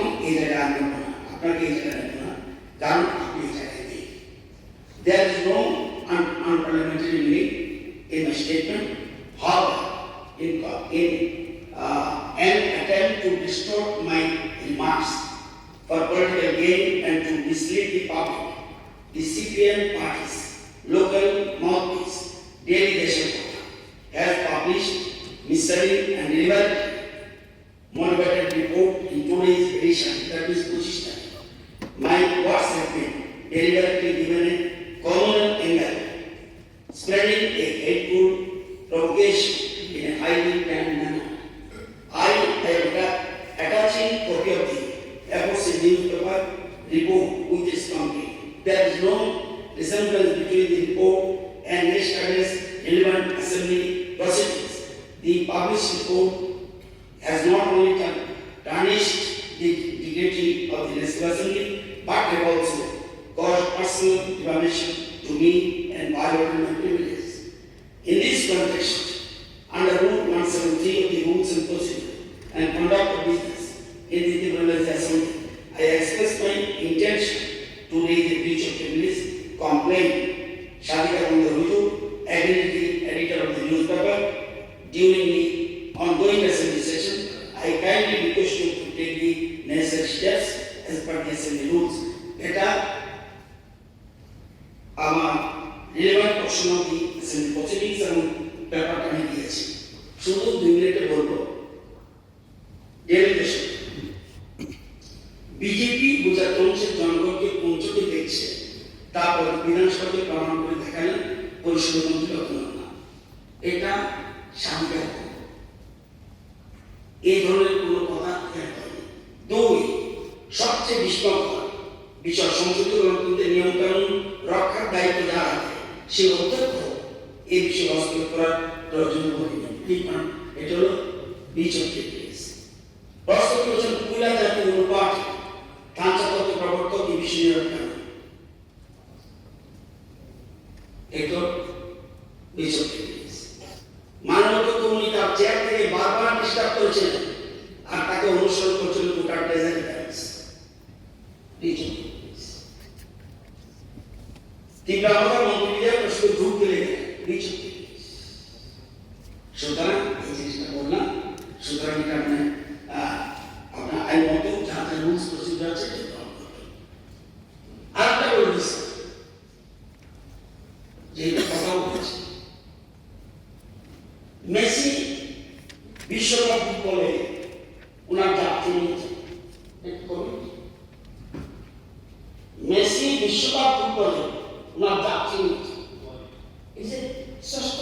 আপনি এই জায়গায় আনবেন না আপনাকে এই জায়গায় রাখবেন না কারণ আপনি এই জায়গায় নেই There is no un- unparliamentary meaning in my statement. However, in, in uh, an attempt to distort my remarks for political gain and to mislead the public, the CPM party's local mouthpiece, Daily Deshapur, has published misleading and irrelevant motivated report in today's edition, that is Puchista. My words have been deliberately given a communal angle, spreading a hateful provocation in a highly planned manner. I am atta- attaching copy of the aforesaid newspaper report with its copy. There is no resemblance between the report and yesterday's relevant assembly proceedings. The published report has not only tarnished the dignity of the National Assembly, but have also caused personal defamation to me and violated my privileges. In this context, under Rule 173 of the Rules and Procedure and Conduct of Business in the Democratic Assembly, I express my intention to raise a breach of privilege complaint Shadika Banda Huju, editor of the newspaper, during per rules. এটা আমার relevant portion দি proceedings এবং ব্যাপারটা আমি দিয়েছি। শুধু দুই মিনিটে বলব। বিজেপি গুজরাট অংশের জনগণকে পৌঁছতে দেখছে? তারপর বিধানসভাকে প্রমাণ করে দেখালেন পরিষদ মন্ত্রী রতন এটা স্বামীকার এই ধরনের কোনো সে অধ্যক্ষ এই বিষয়ে হস্তক্ষেপ করার প্রয়োজন ঘটে এটা হলো বিচক্ষের কেস হস্তক্ষেপ হচ্ছেন কুইলা জাতীয় অনুপাত কাঞ্চাতত্ত্ব আর তাকে অনুসরণ করছিল গোটা প্রেজেন্ট ব্যালেন্স বিচক্ষের রুলস প্রসিজার আছে আরেকটা বলে দিচ্ছি যেটা কথা বলেছি মেসি বিশ্বকাপ ফুটবলে ওনার জাতীয় মেসি বিশ্বকাপ ফুটবলে ওনার জাতীয় ইজ এ শ্রেষ্ঠ